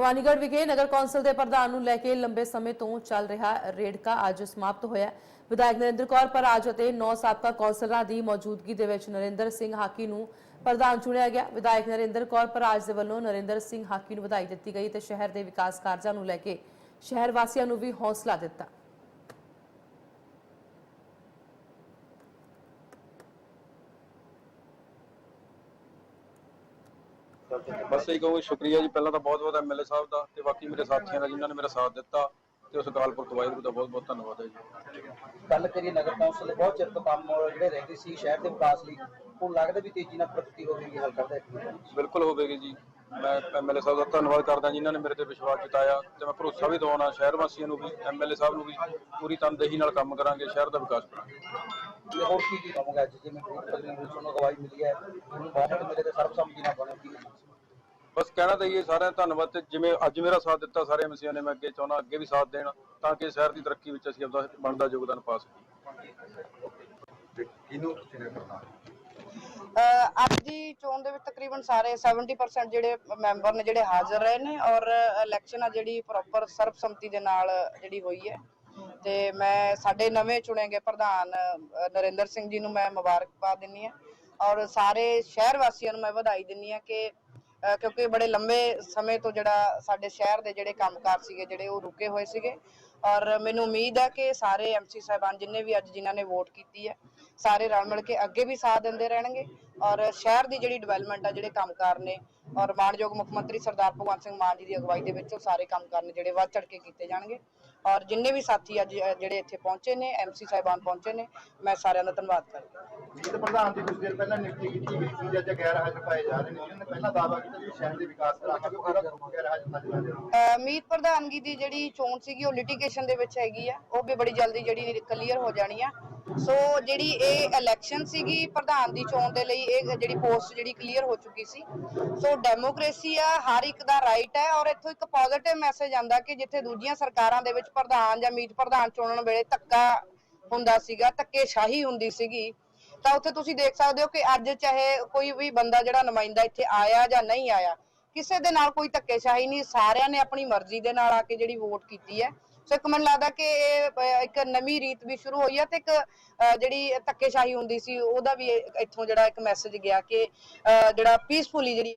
ਭਵਾਨੀਗੜ੍ਹ ਵਿਖੇ ਨਗਰ ਕੌਂਸਲ ਦੇ ਪ੍ਰਧਾਨ ਨੂੰ ਲੈ ਕੇ ਲੰਬੇ ਸਮੇਂ ਤੋਂ ਚੱਲ ਰਿਹਾ ਰੇੜਕਾ ਅੱਜ ਸਮਾਪਤ ਹੋਇਆ ਵਿਧਾਇਕ ਨਰਿੰਦਰ ਕੌਰ ਪਰਾਜ ਅਤੇ ਨੌ ਸਾਬਕਾ ਕੌਂਸਲਰਾਂ ਦੀ ਮੌਜੂਦਗੀ ਦੇ ਵਿੱਚ ਨਰਿੰਦਰ ਸਿੰਘ ਹਾਕੀ ਨੂੰ ਪ੍ਰਧਾਨ ਚੁਣਿਆ ਗਿਆ। ਵਿਧਾਇਕ ਨਰਿੰਦਰ ਕੌਰ ਪਰਾਜ ਦੇ ਵੱਲੋਂ ਨਰਿੰਦਰ ਸਿੰਘ ਹਾਕੀ ਨੂੰ ਵਧਾਈ ਦਿੱਤੀ ਗਈ ਤੇ ਸ਼ਹਿਰ ਦੇ ਵਿਕਾਸ ਕਾਰਜਾਂ ਨੂੰ ਲੈ ਕੇ ਸ਼ਹਿਰ ਵਾਸੀਆਂ ਨੂੰ ਵੀ ਹੌਸਲਾ ਦਿੱਤਾ। ਬਸ ਇਹ ਕਹੂੰਗਾ ਸ਼ੁਕਰੀਆ ਜੀ। ਪਹਿਲਾਂ ਤਾਂ ਬਹੁਤ ਬਹੁਤ ਐਮਐਲਏ ਸਾਹਿਬ ਦਾ ਤੇ ਬਾਕੀ ਮੇਰੇ ਸਾਥੀਆਂ ਦਾ ਜਿਨ੍ਹਾਂ ਨੇ ਮੇਰਾ ਸਾਥ ਦਿੱਤਾ ਤੇ ਉਸ ਅਕਾਲਪੁਰ ਤੋਂ ਵਾਹਿਗੁਰੂ ਦਾ ਬਹੁਤ ਬਹੁਤ ਧੰਨਵਾਦ ਹੈ ਜੀ। ਗੱਲ ਕਰੀਏ ਨਗਰ ਕੌਂਸਲ ਦੇ ਬਹੁਤ ਚਿਰ ਤੋਂ ਕੰਮ ਜਿਹੜੇ ਰਹਿੰਦੇ ਸੀ ਸ਼ਹਿਰ ਦੇ ਵਿਕਾਸ ਲਈ ਉਹ ਲੱਗਦਾ ਵੀ ਤੇਜ਼ੀ ਨਾਲ ਪ੍ਰਗਤੀ ਹੋਵੇਗੀ ਹੱਲ ਕਰਦਾ ਬਿਲਕੁਲ ਹੋਵੇਗੀ ਜੀ। ਮੈਂ ਐਮਐਲਏ ਸਾਹਿਬ ਦਾ ਧੰਨਵਾਦ ਕਰਦਾ ਜਿਨ੍ਹਾਂ ਨੇ ਮੇਰੇ ਤੇ ਵਿਸ਼ਵਾਸ ਜਤਾਇਆ ਤੇ ਮੈਂ ਭਰੋਸਾ ਵੀ ਦਵਾਉਣਾ ਸ਼ਹਿਰ ਵਾਸੀਆਂ ਨੂੰ ਵੀ ਐਮਐਲਏ ਸਾਹਿਬ ਨੂੰ ਵੀ ਪੂਰੀ ਤਨਦੇਹੀ ਨਾਲ ਕੰਮ ਕਰਾਂਗੇ ਸ਼ਹਿਰ ਦਾ ਵਿਕਾਸ ਕਰਾਂਗੇ। ਹੋਰ ਕੀ ਕੀ ਕਹੋਗੇ ਜਿਵੇਂ ਪ੍ਰੀਤ ਨੂੰ ਤੁਹਾਨੂੰ ਅਗਵਾਈ ਮਿਲੀ ਹੈ। ਉਹਨੂੰ ਬਹੁਤ ਮਿਲੇ ਤੇ ਸਰਬਸੰਮਤੀ ਨਾਲ ਬਣੋ ਕੀ ਬਸ ਕਹਿਣਾ ਤਾਂ ਇਹ ਸਾਰਿਆਂ ਦਾ ਧੰਨਵਾਦ ਤੇ ਜਿਵੇਂ ਅੱਜ ਮੇਰਾ ਸਾਥ ਦਿੱਤਾ ਸਾਰੇ ਐਮਸੀਆਂ ਨੇ ਮੈਂ ਅੱਗੇ ਚਾਹੁੰਦਾ ਅੱਗੇ ਵੀ ਸਾਥ ਦੇਣ ਤਾਂ ਕਿ ਸ਼ਹਿਰ ਦੀ ਤਰੱਕੀ ਵਿੱਚ ਅਸੀਂ ਆਪਦਾ ਬਣਦਾ ਯੋਗਦਾਨ ਪਾ ਸਕੀਏ। ਕਰਨਾ ਅਹ ਅੱਜ ਦੀ ਚੋਣ ਦੇ ਵਿੱਚ ਤਕਰੀਬਨ ਸਾਰੇ 70% ਜਿਹੜੇ ਮੈਂਬਰ ਨੇ ਜਿਹੜੇ ਹਾਜ਼ਰ ਰਹੇ ਨੇ ਔਰ ਇਲੈਕਸ਼ਨ ਆ ਜਿਹੜੀ ਪ੍ਰੋਪਰ ਸਰਬਸੰਮਤੀ ਦੇ ਨਾਲ ਜਿਹੜੀ ਹੋਈ ਹੈ। ਤੇ ਮੈਂ ਸਾਡੇ ਨਵੇਂ ਚੁਣੇ ਗਏ ਪ੍ਰਧਾਨ ਨਰਿੰਦਰ ਸਿੰਘ ਜੀ ਨੂੰ ਮੈਂ ਮੁਬਾਰਕਬਾਦ ਦਿੰਨੀ ਆ ਔਰ ਸਾਰੇ ਸ਼ਹਿਰ ਵਾਸੀਆਂ ਨੂੰ ਮੈਂ ਵਧਾਈ ਦਿੰਨੀ ਆ ਕਿ ਕਿਉਂਕਿ ਬੜੇ ਲੰਬੇ ਸਮੇਂ ਤੋਂ ਜਿਹੜਾ ਸਾਡੇ ਸ਼ਹਿਰ ਦੇ ਜਿਹੜੇ ਕੰਮਕਾਰ ਸੀਗੇ, ਜਿਹੜੇ ਉਹ ਰੁਕੇ ਹੋਏ ਸੀਗੇ। ਔਰ ਮੈਨੂੰ ਉਮੀਦ ਹੈ ਕਿ ਸਾਰੇ ਐਮਸੀ ਸਾਹਿਬਾਨ ਜਿੰਨੇ ਵੀ ਅੱਜ ਜਿਨ੍ਹਾਂ ਨੇ ਵੋਟ ਕੀਤੀ ਹੈ, ਸਾਰੇ ਰਲ ਮਿਲ ਕੇ ਅੱਗੇ ਵੀ ਸਾਥ ਦਿੰਦੇ ਰਹਿਣਗੇ। ਔਰ ਸ਼ਹਿਰ ਦੀ ਜਿਹੜੀ ਡਿਵੈਲਪਮੈਂਟ ਆ, ਜਿਹੜੇ ਕੰਮਕਾਰ ਨੇ, ਔਰ ਮਾਨਯੋਗ ਮੁੱਖ ਮੰਤਰੀ ਸਰਦਾਰ ਭਗਵੰਤ ਸਿੰਘ ਮਾਨ ਜੀ ਦੀ ਅਗਵਾਈ ਦੇ ਵਿੱਚ ਉਹ ਸਾਰੇ ਕੰਮਕਾਰ ਨੇ ਜਿਹੜੇ ਵੱਧ ਚੜ ਕੇ ਕੀਤੇ ਜਾਣਗੇ। ਔਰ ਜਿੰਨੇ ਵੀ ਸਾਥੀ ਅੱਜ ਜਿਹੜੇ ਇੱਥੇ ਪਹੁੰਚੇ ਨੇ ਐਮਸੀ ਸਾਹਿਬਾਨ ਪਹੁੰਚੇ ਨੇ, ਮੈਂ ਸਾਰਿਆਂ ਦਾ ਧੰਨਵਾਦ ਕਰਦਾ ਮੀਤ ਪ੍ਰਧਾਨ ਦੀ ਕੁਝ ਦੇਰ ਪਹਿਲਾਂ ਨਿਯੁਕਤੀ ਕੀਤੀ ਗਈ ਸੀ ਅੱਜ ਗੈਰ ਹਾਜ਼ਰ ਪਾਏ ਜਾ ਰਹੇ ਨੇ। ਜਿਨ੍ਹਾਂ ਨੇ ਪਹਿਲਾਂ ਦਾਅਵਾ ਕੀਤਾ ਕਿ ਸ਼ਹਿਰ ਦੇ ਵਿਕਾਸ ਕਰਾਂਗੇ ਉਹ ਗੈਰ ਹਾਜ਼ਰ ਨਜ਼ਰ ਆ ਰਹੇ ਅ, ਮੀਤ ਪ੍ਰਧਾਨਗੀ ਦੀ ਜਿਹੜੀ ਚੋਣ ਸੀਗੀ ਉਹ ਲਿਟੀਗੇਸ਼ਨ ਦੇ ਵਿੱਚ ਹੈਗੀ ਆ। ਉਹ ਵੀ ਬੜੀ ਜਲਦੀ ਜਿਹੜੀ ਕਲੀਅਰ ਹੋ ਜਾਣੀ ਆ। ਸੋ ਜਿਹੜੀ ਇਹ ਇਲੈਕਸ਼ਨ ਸੀਗੀ ਪ੍ਰਧਾਨ ਦੀ ਚੋਣ ਦੇ ਲਈ ਇਹ ਜਿਹੜੀ ਪੋਸਟ ਜਿਹੜੀ ਕਲੀਅਰ ਹੋ ਚੁੱਕੀ ਸੀ। ਸੋ ਡੈਮੋਕ੍ਰੇਸੀ ਆ ਹਰ ਇੱਕ ਦਾ ਰਾਈਟ ਹੈ ਔਰ ਇੱਥੋਂ ਇੱਕ ਪੋਜ਼ਿਟਿਵ ਮੈਸੇਜ ਆਂਦਾ ਕਿ ਜਿੱਥੇ ਦੂਜੀਆਂ ਸਰਕਾਰਾਂ ਦੇ ਵਿੱਚ ਪ੍ਰਧਾਨ ਜਾਂ ਮੀਤ ਪ੍ਰਧਾਨ ਚੁਣਨ ਵੇਲੇ ਧੱਕਾ ਹੁੰਦਾ ਸੀਗਾ ਧੱਕੇਸ਼ਾਹੀ ਹੁੰਦੀ ਸੀਗੀ ਤਾਂ ਉੱਥੇ ਤੁਸੀਂ ਦੇਖ ਸਕਦੇ ਹੋ ਕਿ ਅੱਜ ਚਾਹੇ ਕੋਈ ਵੀ ਬੰਦਾ ਜਿਹੜਾ ਨੁਮਾਇੰਦਾ ਇੱਥੇ ਆਇਆ ਜਾਂ ਨਹੀਂ ਆਇਆ, ਕਿਸੇ ਦੇ ਨਾਲ ਕੋਈ ਧੱਕੇਸ਼ਾਹੀ ਨਹੀਂ, ਸਾਰਿਆਂ ਨੇ ਆਪਣੀ ਮਰਜ਼ੀ ਦੇ ਨਾਲ ਆ ਕੇ ਜਿਹੜੀ ਵੋਟ ਕੀਤੀ ਹੈ। ਸੋ ਇੱਕ ਮੈਨੂੰ ਲੱਗਦਾ ਕਿ ਇਹ ਇੱਕ ਨਵੀਂ ਰੀਤ ਵੀ ਸ਼ੁਰੂ ਹੋਈ ਹੈ ਤੇ ਇੱਕ ਜਿਹੜੀ ਧੱਕੇਸ਼ਾਹੀ ਹੁੰਦੀ ਸੀ, ਉਹਦਾ ਵੀ ਇੱਥੋਂ ਜਿਹੜਾ ਇੱਕ ਮੈਸੇਜ ਗਿਆ ਕਿ ਜਿਹੜਾ ਪੀਸਫੁਲੀ ਜਿਹੜੀ